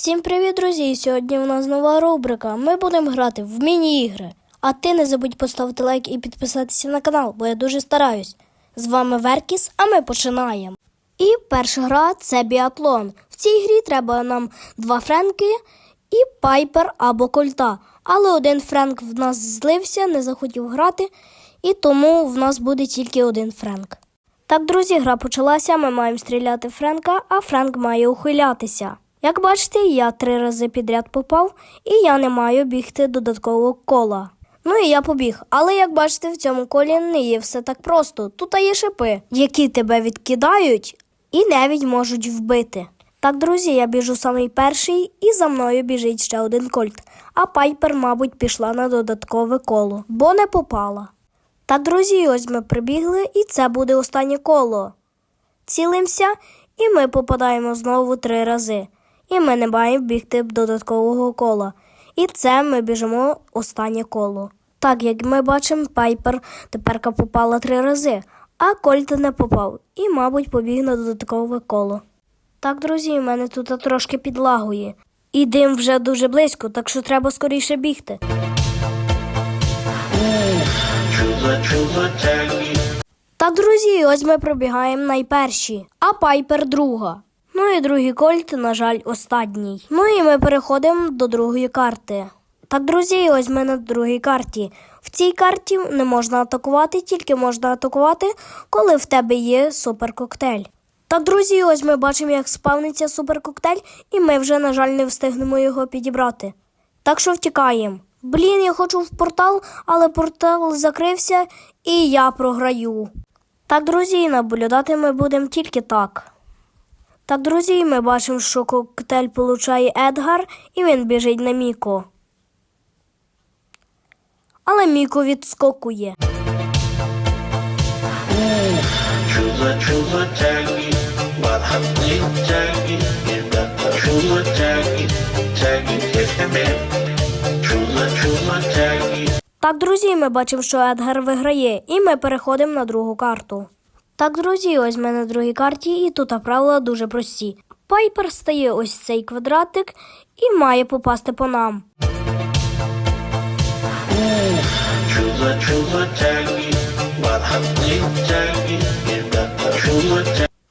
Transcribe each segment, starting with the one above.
Всім привіт, друзі! Сьогодні у нас нова рубрика. Ми будемо грати в міні-ігри. А ти не забудь поставити лайк і підписатися на канал, бо я дуже стараюсь. З вами Веркіс, а ми починаємо. І перша гра це біатлон. В цій грі треба нам два френки і пайпер або кольта. Але один френк в нас злився, не захотів грати, і тому в нас буде тільки один френк. Так, друзі, гра почалася. Ми маємо стріляти Френка, а Френк має ухилятися. Як бачите, я три рази підряд попав, і я не маю бігти додаткового кола. Ну і я побіг. Але як бачите, в цьому колі не є все так просто. Тут є шипи, які тебе відкидають і навіть можуть вбити. Так, друзі, я біжу самий перший, і за мною біжить ще один кольт. А Пайпер, мабуть, пішла на додаткове коло, бо не попала. Так, друзі, ось ми прибігли, і це буде останнє коло. Цілимося, і ми попадаємо знову три рази. І ми не маємо бігти додаткового кола. І це ми біжимо останнє коло. Так, як ми бачимо, Пайпер теперка попала три рази, а Кольт не попав і, мабуть, побіг на додаткове коло. Так, друзі, в мене тут трошки підлагує. І дим вже дуже близько, так що треба скоріше бігти. Так, друзі, ось ми пробігаємо найперші, а Пайпер друга. Ну і другий кольт, на жаль, останній. Ну і ми переходимо до другої карти. Так, друзі, ось ми на другій карті. В цій карті не можна атакувати, тільки можна атакувати, коли в тебе є суперкоктейль. Так, друзі, ось ми бачимо, як спавниться суперкоктейль, і ми вже, на жаль, не встигнемо його підібрати. Так що втікаємо. Блін, я хочу в портал, але портал закрився, і я програю. Так, друзі, наблюдати ми будемо тільки так. Так, друзі, ми бачимо, що коктейль получає Едгар, і він біжить на Міко. Але Міко відскокує. Так, друзі, ми бачимо, що Едгар виграє, і ми переходимо на другу карту. Так, друзі, ось ми на другій карті, і тут правила дуже прості. Пайпер стає ось цей квадратик і має попасти по нам.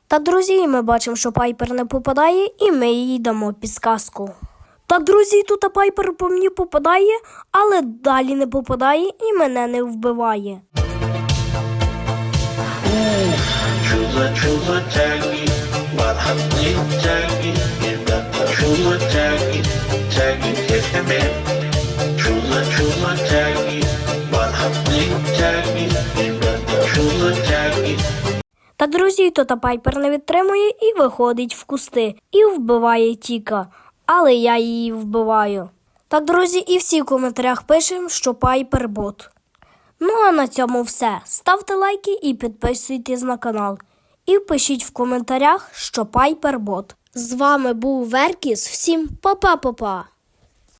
Так, друзі, ми бачимо, що Пайпер не попадає, і ми їй дамо підсказку. Так, друзі, тут Пайпер по мені попадає, але далі не попадає і мене не вбиває. Чула, чула, тягні, бархатний тягні, чула, тягні, тягні, тягні, чула, чула, тягні, бархатний тягні, чула, тягні, Так, друзі, тут Пайпер не відтримує і виходить в кусти і вбиває Тіка, але я її вбиваю. Так, друзі, і всі в коментарях пишемо, що Пайпер бот. Ну а на цьому все. Ставте лайки і підписуйтесь на канал. І пишіть в коментарях, що Пайпер бот. З вами був Веркіс. Всім па-па-па-па!